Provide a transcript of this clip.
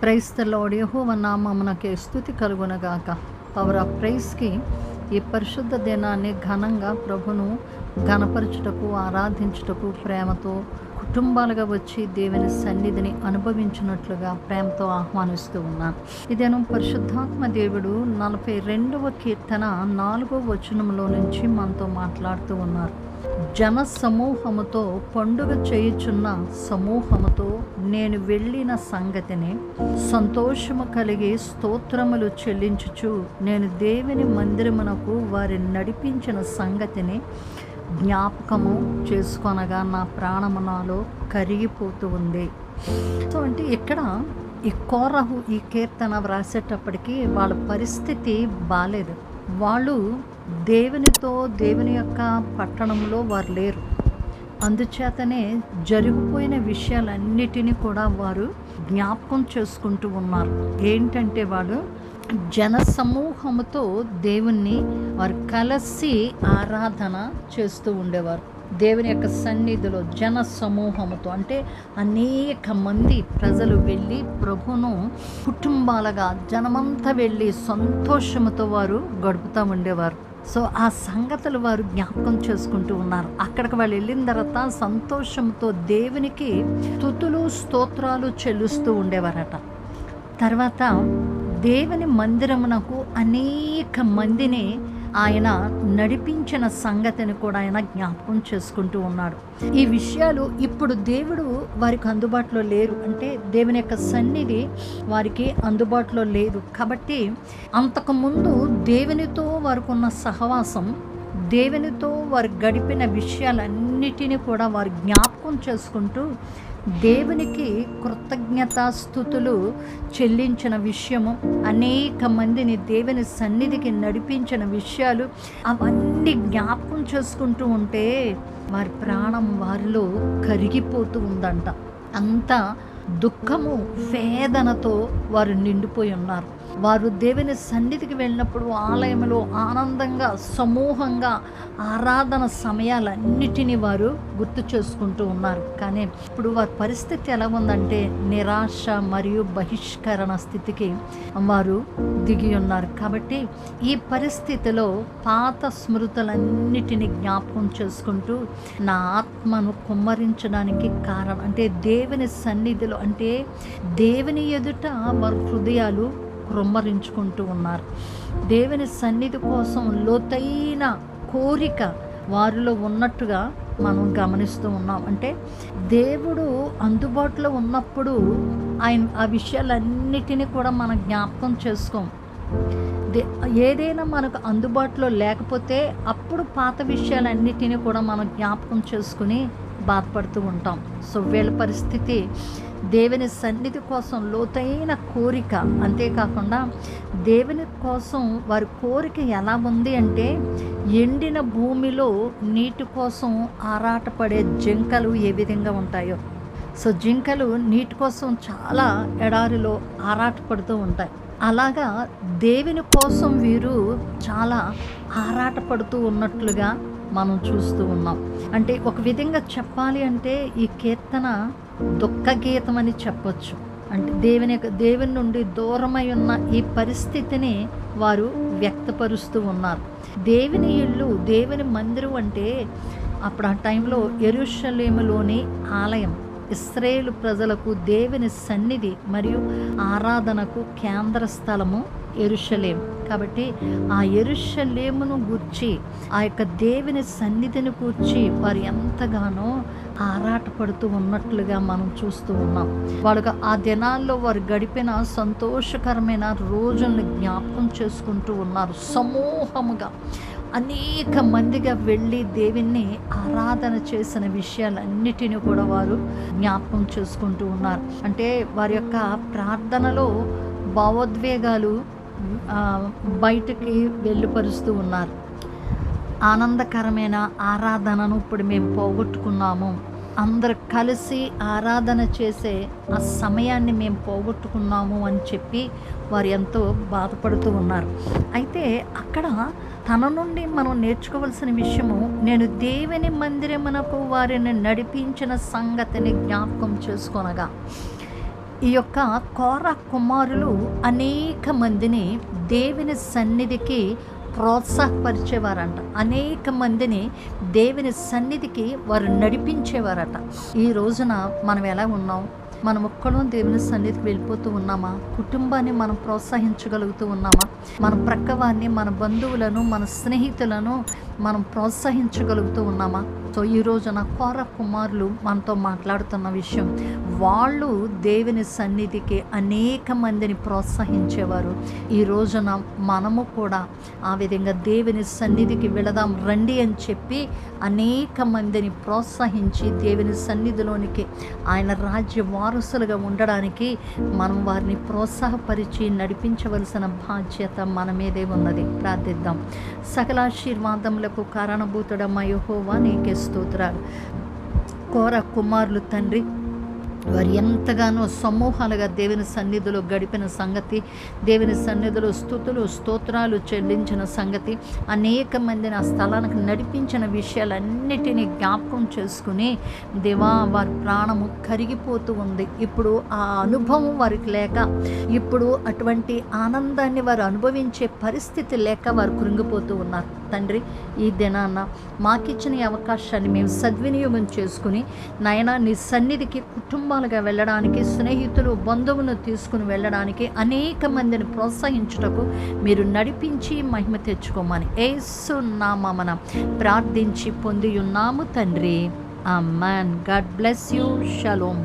క్రైస్తలోడు యహోవ నామమునకే స్థుతి కలుగునగాక. Power of ప్రైస్కి ఈ పరిశుద్ధ దినాన్ని ఘనంగా ప్రభును ఘనపరచుటకు ఆరాధించుటకు ప్రేమతో కుటుంబాలుగా వచ్చి దేవుని సన్నిధిని అనుభవించినట్లుగా ప్రేమతో ఆహ్వానిస్తూ ఉన్నాను. ఇదేను పరిశుద్ధాత్మ దేవుడు నలభై రెండవ కీర్తన నాలుగో వచనంలో నుంచి మనతో మాట్లాడుతూ ఉన్నారు. జన సమూహముతో పండుగ చేయుచున్న సమూహముతో నేను వెళ్ళిన సంగతిని సంతోషము కలిగి స్తోత్రములు చెల్లించుచు నేను దేవుని మందిరమునకు వారిని నడిపించిన సంగతిని జ్ఞాపకము చేసుకొనగా నా ప్రాణము నాలో కరిగిపోతూ ఉంది. సో అంటే ఇక్కడ ఈ కోరహు ఈ కీర్తన వ్రాసేటప్పటికి వాళ్ళ పరిస్థితి బాగాలేదు వాళ్ళు దేవునితో దేవుని యొక్క పట్టణంలో వారు లేరు. అందుచేతనే జరిగిపోయిన విషయాలన్నిటినీ కూడా వారు జ్ఞాపకం చేసుకుంటూ ఉన్నారు. ఏంటంటే వాడు జన సమూహముతో దేవుణ్ణి వారు కలిసి ఆరాధన చేస్తూ ఉండేవారు. దేవుని యొక్క సన్నిధిలో జన సమూహముతో అంటే అనేక మంది ప్రజలు వెళ్ళి ప్రభును కుటుంబాలుగా జనమంతా వెళ్ళి సంతోషముతో వారు గడుపుతూ ఉండేవారు. సో ఆ సంగతులు వారు జ్ఞాపకం చేసుకుంటూ ఉన్నారు. అక్కడికి వాళ్ళు వెళ్ళిన తర్వాత సంతోషంతో దేవునికి తుతులు స్తోత్రాలు చెల్లిస్తూ ఉండేవారట. తర్వాత దేవుని మందిరమునకు అనేక మందిని ఆయన నడిపించిన సంగతిని కూడా ఆయన జ్ఞాపకం చేసుకుంటూ ఉన్నాడు. ఈ విషయాలు ఇప్పుడు దేవుడు వారికి అందుబాటులో లేరు. అంటే దేవుని యొక్క సన్నిధి వారికి అందుబాటులో లేదు. కాబట్టి అంతకుముందు దేవునితో వారికి ఉన్న సహవాసం దేవునితో వారు గడిపిన విషయాలన్నిటినీ కూడా వారు జ్ఞాపకం చేసుకుంటూ దేవునికి కృతజ్ఞతాస్థుతులు చెల్లించిన విషయము. అనేక మందిని దేవుని సన్నిధికి నడిపించిన విషయాలు అవన్నీ జ్ఞాపకం చేసుకుంటూ ఉంటే వారి ప్రాణం వారిలో కరిగిపోతూ ఉందంట. అంత దుఃఖము వేదనతో వారు నిండిపోయి ఉన్నారు. వారు దేవుని సన్నిధికి వెళ్ళినప్పుడు ఆలయంలో ఆనందంగా సమూహంగా ఆరాధన సమయాలన్నిటినీ వారు గుర్తు చేసుకుంటూ ఉన్నారు. కానీ ఇప్పుడు వారి పరిస్థితి ఎలా ఉందంటే నిరాశ మరియు బహిష్కరణ స్థితికి వారు దిగి ఉన్నారు. కాబట్టి ఈ పరిస్థితిలో పాత స్మృతులన్నిటిని జ్ఞాపకం చేసుకుంటూ నా ఆత్మను కుమ్మరించడానికి కారణం అంటే దేవుని సన్నిధిలో అంటే దేవుని ఎదుట వారి హృదయాలు కృమ్మరించుకుంటూ ఉన్నారు. దేవుని సన్నిధి కోసం లోతైన కోరిక వారిలో ఉన్నట్టుగా మనం గమనిస్తూ ఉన్నాం. అంటే దేవుడు అందుబాటులో ఉన్నప్పుడు ఆయన ఆ విషయాలన్నిటినీ కూడా మనం జ్ఞాపకం చేసుకోం. దే ఏదైనా మనకు అందుబాటులో లేకపోతే అప్పుడు పాత విషయాలన్నిటినీ కూడా మనం జ్ఞాపకం చేసుకుని బాధపడుతూ ఉంటాం. సో వీళ్ళ పరిస్థితి దేవుని సన్నిధి కోసం లోతైన కోరిక. అంతేకాకుండా దేవుని కోసం వారి కోరిక ఎలా ఉంది అంటే ఎండిన భూమిలో నీటి కోసం ఆరాటపడే జింకలు ఏ విధంగా ఉంటాయో. సో జింకలు నీటి కోసం చాలా ఎడారిలో ఆరాటపడుతూ ఉంటాయి. అలాగా దేవుని కోసం వీరు చాలా ఆరాటపడుతూ ఉన్నట్లుగా మనం చూస్తూ ఉన్నాం. అంటే ఒక విధంగా చెప్పాలి అంటే ఈ కీర్తన దుఃఖ గీతం అని చెప్పొచ్చు. అంటే దేవుని యొక్క దేవుని నుండి దూరమై ఉన్న ఈ పరిస్థితిని వారు వ్యక్తపరుస్తూ ఉన్నారు. దేవుని ఇల్లు దేవుని మందిరం అంటే అప్పుడు ఆ టైంలో ఎరుషలేములోని ఆలయం. ఇస్రాయేల్ ప్రజలకు దేవుని సన్నిధి మరియు ఆరాధనకు కేంద్ర స్థలము ఎరుషలేం. కాబట్టి ఆ ఎరుషలేమును గూర్చి ఆ యొక్క దేవుని సన్నిధిని కూర్చి వారు ఎంతగానో ఆరాటపడుతూ ఉన్నట్లుగా మనం చూస్తూ ఉన్నాం. వాళ్ళకు ఆ దినాల్లో వారు గడిపిన సంతోషకరమైన రోజులను జ్ఞాపకం చేసుకుంటూ ఉన్నారు. సమూహముగా అనేక మందిగా వెళ్ళి దేవుణ్ణి ఆరాధన చేసిన విషయాలన్నిటిని కూడా వారు జ్ఞాపకం చేసుకుంటూ ఉన్నారు. అంటే వారి యొక్క ప్రార్థనలో భావోద్వేగాలు బయటకి బయటికి వెళ్ళిపరుస్తూ ఉన్నారు. ఆనందకరమైన ఆరాధనను ఇప్పుడు మేము పోగొట్టుకున్నాము. అందరు కలిసి ఆరాధన చేసే ఆ సమయాన్ని మేము పోగొట్టుకున్నాము అని చెప్పి వారు ఎంతో బాధపడుతూ ఉన్నారు. అయితే అక్కడ తన నుండి మనం నేర్చుకోవాల్సిన విషయము నేను దేవుని మందిరమునకు వారిని నడిపించిన సంగతిని జ్ఞాపకం చేసుకొనగా ఈ యొక్క కోర కుమారులు అనేక మందిని దేవుని సన్నిధికి ప్రోత్సాహపరిచేవారంట. అనేక మందిని దేవుని సన్నిధికి వారు నడిపించేవారట. ఈ రోజున మనం ఎలా ఉన్నాం? మనం ఒక్కడం దేవుని సన్నిధికి వెళ్ళిపోతూ ఉన్నామా? కుటుంబాన్ని మనం ప్రోత్సహించగలుగుతూ ఉన్నామా? మన ప్రక్కవారిని మన బంధువులను మన స్నేహితులను మనం ప్రోత్సహించగలుగుతూ ఉన్నామా? సో ఈ రోజున కోర కుమారులు మనతో మాట్లాడుతున్న విషయం. వాళ్ళు దేవుని సన్నిధికి అనేక మందిని ప్రోత్సహించేవారు. ఈ రోజున మనము కూడా ఆ విధంగా దేవుని సన్నిధికి వెళదాం రండి అని చెప్పి అనేక మందిని ప్రోత్సహించి దేవుని సన్నిధిలోనికి ఆయన రాజ్య వారసులుగా ఉండడానికి మనం వారిని ప్రోత్సాహపరిచి నడిపించవలసిన బాధ్యత మన మీదే ఉన్నది. ప్రార్థిద్దాం. సకలాశీర్వాదములకు కారణభూతుడమ్మ యహోవా నీకే స్తోత్రాలు. కోర కుమారులు తండ్రి వారు ఎంతగానో సమూహాలుగా దేవుని సన్నిధిలో గడిపిన సంగతి దేవుని సన్నిధిలో స్థుతులు స్తోత్రాలు చెల్లించిన సంగతి అనేక మందిని ఆ స్థలానికి నడిపించిన విషయాలన్నిటినీ జ్ఞాపకం చేసుకుని దేవా వారి ప్రాణము కరిగిపోతూ ఉంది. ఇప్పుడు ఆ అనుభవం వారికి లేక ఇప్పుడు అటువంటి ఆనందాన్ని వారు అనుభవించే పరిస్థితి లేక వారు కృంగిపోతూ ఉన్నారు. తండ్రి ఈ దినాన మాకిచ్చిన ఈ అవకాశాన్ని మేము సద్వినియోగం చేసుకుని నాయన నీ సన్నిధికి కుటుంబాలుగా వెళ్ళడానికి స్నేహితులు బంధువులను తీసుకుని వెళ్ళడానికి అనేక మందిని ప్రోత్సహించుటకు మీరు నడిపించి మహిమ తెచ్చుకోమని ఏసు నామన ప్రార్థించి పొంది ఉన్నాము తండ్రి. Amen god bless you. Shalom